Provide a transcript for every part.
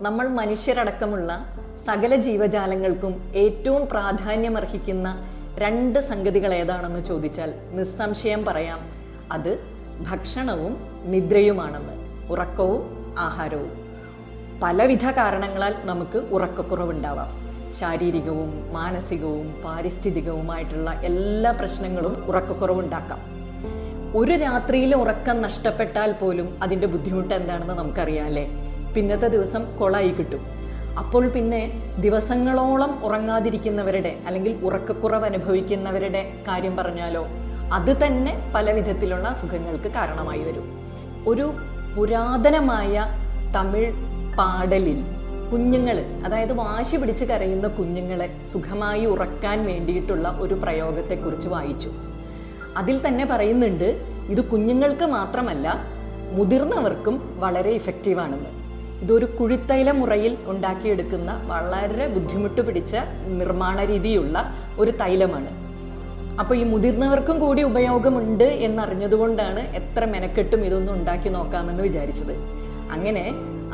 നമ്മൾ മനുഷ്യരടക്കമുള്ള സകല ജീവജാലങ്ങൾക്കും ഏറ്റവും പ്രാധാന്യമർഹിക്കുന്ന രണ്ട് സംഗതികൾ ഏതാണെന്ന് ചോദിച്ചാൽ നിസ്സംശയം പറയാം. അത് ഭക്ഷണവും നിദ്രയുമാണെന്ന്. ഉറക്കവും ആഹാരവും. പലവിധ കാരണങ്ങളാൽ നമുക്ക് ഉറക്കക്കുറവുണ്ടാവാം. ശാരീരികവും മാനസികവും പാരിസ്ഥിതികവുമായിട്ടുള്ള എല്ലാ പ്രശ്നങ്ങളും ഉറക്കക്കുറവുണ്ടാക്കാം. ഒരു രാത്രിയിൽ ഉറക്കം നഷ്ടപ്പെട്ടാൽ പോലും അതിന്റെ ബുദ്ധിമുട്ട് എന്താണെന്ന് നമുക്കറിയാം അല്ലേ? പിന്നത്തെ ദിവസം കൊളായി കിട്ടും. അപ്പോൾ പിന്നെ ദിവസങ്ങളോളം ഉറങ്ങാതിരിക്കുന്നവരുടെ അല്ലെങ്കിൽ ഉറക്കക്കുറവ് അനുഭവിക്കുന്നവരുടെ കാര്യം പറഞ്ഞാലോ അത് തന്നെ പല വിധത്തിലുള്ള അസുഖങ്ങൾക്ക് കാരണമായി വരും. ഒരു പുരാതനമായ തമിഴ് പാടലിൽ കുഞ്ഞുങ്ങൾ അതായത് വാശി പിടിച്ച് കരയുന്ന കുഞ്ഞുങ്ങളെ സുഖമായി ഉറക്കാൻ വേണ്ടിയിട്ടുള്ള ഒരു പ്രയോഗത്തെക്കുറിച്ച് വായിച്ചു. അതിൽ തന്നെ പറയുന്നുണ്ട് ഇത് കുഞ്ഞുങ്ങൾക്ക് മാത്രമല്ല മുതിർന്നവർക്കും വളരെ ഇഫക്റ്റീവാണെന്ന് ഇതൊരു കുഴിത്തൈല മുറയിൽ ഉണ്ടാക്കിയെടുക്കുന്ന വളരെ ബുദ്ധിമുട്ട് പിടിച്ച നിർമ്മാണ രീതിയുള്ള ഒരു തൈലമാണ്. അപ്പോൾ ഈ മുതിർന്നവർക്കും കൂടി ഉപയോഗമുണ്ട് എന്നറിഞ്ഞതുകൊണ്ടാണ് എത്ര മെനക്കെട്ടും ഇതൊന്നും ഉണ്ടാക്കി നോക്കാമെന്ന് വിചാരിച്ചത്. അങ്ങനെ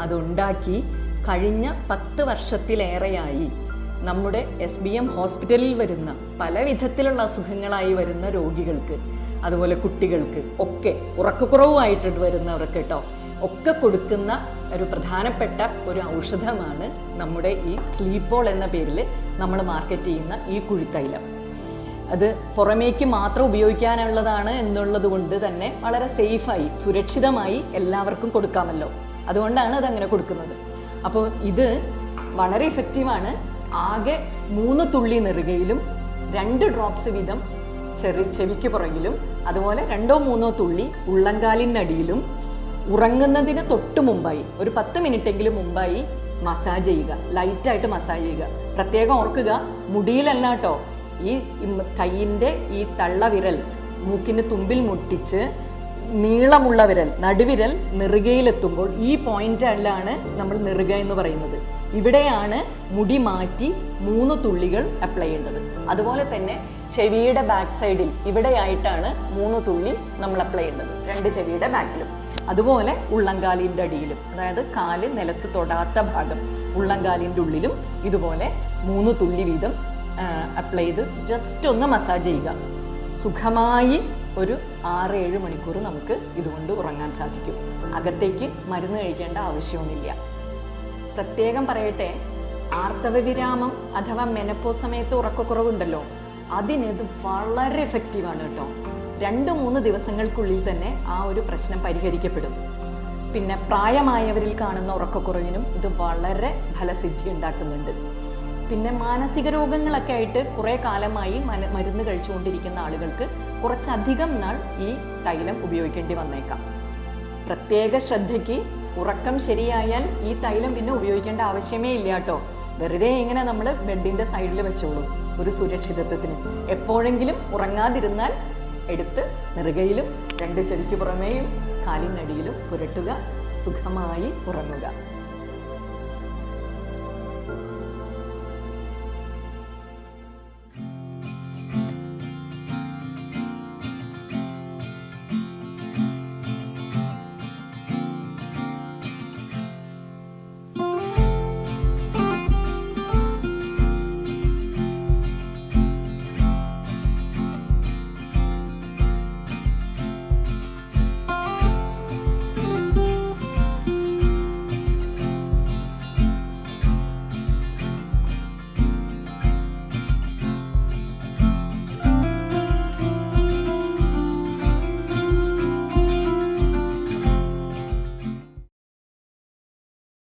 അതുണ്ടാക്കി കഴിഞ്ഞ പത്ത് വർഷത്തിലേറെയായി. നമ്മുടെ എസ് ബി എം ഹോസ്പിറ്റലിൽ വരുന്ന പല വിധത്തിലുള്ള അസുഖങ്ങളായി വരുന്ന രോഗികൾക്ക് അതുപോലെ കുട്ടികൾക്ക് ഒക്കെ ഉറക്കക്കുറവുമായിട്ട് വരുന്നവർക്ക് കേട്ടോ ഒക്കെ കൊടുക്കുന്ന ഒരു പ്രധാനപ്പെട്ട ഒരു ഔഷധമാണ് നമ്മുടെ ഈ സ്ലീപ്പോൾ എന്ന പേരിൽ നമ്മൾ മാർക്കറ്റ് ചെയ്യുന്ന ഈ കുഴിത്തൈലം. അത് പുറമേക്ക് മാത്രം ഉപയോഗിക്കാനുള്ളതാണ് എന്നുള്ളത് കൊണ്ട് തന്നെ വളരെ സേഫായി സുരക്ഷിതമായി എല്ലാവർക്കും കൊടുക്കാമല്ലോ. അതുകൊണ്ടാണ് അതങ്ങനെ കൊടുക്കുന്നത്. അപ്പോൾ ഇത് വളരെ ഇഫക്റ്റീവാണ് ആകെ മൂന്ന് തുള്ളി നെറുകയിലും രണ്ട് ഡ്രോപ്സ് വീതം ചെറി ചെവിക്ക് പുറകിലും അതുപോലെ രണ്ടോ മൂന്നോ തുള്ളി ഉള്ളങ്കാലിനടിയിലും ഉറങ്ങുന്നതിന് തൊട്ട് മുമ്പായി ഒരു പത്ത് മിനിറ്റെങ്കിലും മുമ്പായി മസാജ് ചെയ്യുക ലൈറ്റായിട്ട് മസാജ് ചെയ്യുക. പ്രത്യേകം ഓർക്കുക മുടിയിലല്ല കേട്ടോ ഈ കയ്യിന്റെ ഈ തള്ളവിരൽ മൂക്കിന് തുമ്പിൽ മുട്ടിച്ച് നീളമുള്ള വിരൽ നടുവിരൽ നെറുകയിലെത്തുമ്പോൾ ഈ പോയിന്റിലാണ് നമ്മൾ നെറുക എന്ന് പറയുന്നത്. ഇവിടെയാണ് മുടി മാറ്റി മൂന്ന് തുള്ളികൾ അപ്ലൈ ചെയ്യേണ്ടത്. അതുപോലെ തന്നെ ചെവിയുടെ ബാക്ക് സൈഡിൽ ഇവിടെയായിട്ടാണ് മൂന്ന് തുള്ളി നമ്മൾ അപ്ലൈ ചെയ്യേണ്ടത്. രണ്ട് ചെവിയുടെ ബാക്കിലും അതുപോലെ ഉള്ളങ്കാലിന്റെ അടിയിലും അതായത് കാൽ നിലത്ത് തൊടാത്ത ഭാഗം ഉള്ളങ്കാലിന്റെ ഉള്ളിലും ഇതുപോലെ മൂന്ന് തുള്ളി വീതം അപ്ലൈ ചെയ്ത് ജസ്റ്റ് ഒന്ന് മസാജ് ചെയ്യുക. സുഖമായി ഒരു ആറ് ഏഴ് മണിക്കൂർ നമുക്ക് ഇതുകൊണ്ട് ഉറങ്ങാൻ സാധിക്കും. അകത്തേക്ക് മരുന്ന് കഴിക്കേണ്ട ആവശ്യവുമില്ല. പ്രത്യേകം പറയട്ടെ ആർത്തവവിരാമം അഥവാ മെനപ്പോ സമയത്ത് ഉറക്കക്കുറവുണ്ടല്ലോ അതിനിത് വളരെ എഫക്റ്റീവാണ് കേട്ടോ. രണ്ട് മൂന്ന് ദിവസങ്ങൾക്കുള്ളിൽ തന്നെ ആ ഒരു പ്രശ്നം പരിഹരിക്കപ്പെടും. പിന്നെ പ്രായമായവരിൽ കാണുന്ന ഉറക്കക്കുറവിനും ഇത് വളരെ ഫലസിദ്ധി ഉണ്ടാക്കുന്നുണ്ട്. പിന്നെ മാനസിക രോഗങ്ങളൊക്കെ ആയിട്ട് കുറേ കാലമായി മന മരുന്ന് കഴിച്ചുകൊണ്ടിരിക്കുന്ന ആളുകൾക്ക് കുറച്ചധികം നാൾ ഈ തൈലം ഉപയോഗിക്കേണ്ടി വന്നേക്കാം. പ്രത്യേക ശ്രദ്ധയ്ക്ക് ഉറക്കം ശരിയായാൽ ഈ തൈലം പിന്നെ ഉപയോഗിക്കേണ്ട ആവശ്യമേ ഇല്ല കേട്ടോ. വെറുതെ ഇങ്ങനെ നമ്മൾ ബെഡിന്റെ സൈഡിൽ വെച്ചോളൂ ഒരു സുരക്ഷിതത്വത്തിന്. എപ്പോഴെങ്കിലും ഉറങ്ങാതിരുന്നാൽ എടുത്ത് നെറുകയിലും രണ്ട് ചെവിക്ക് പുറമേയും കാലിനടിയിലും പുരട്ടുക സുഖമായി ഉറങ്ങുക.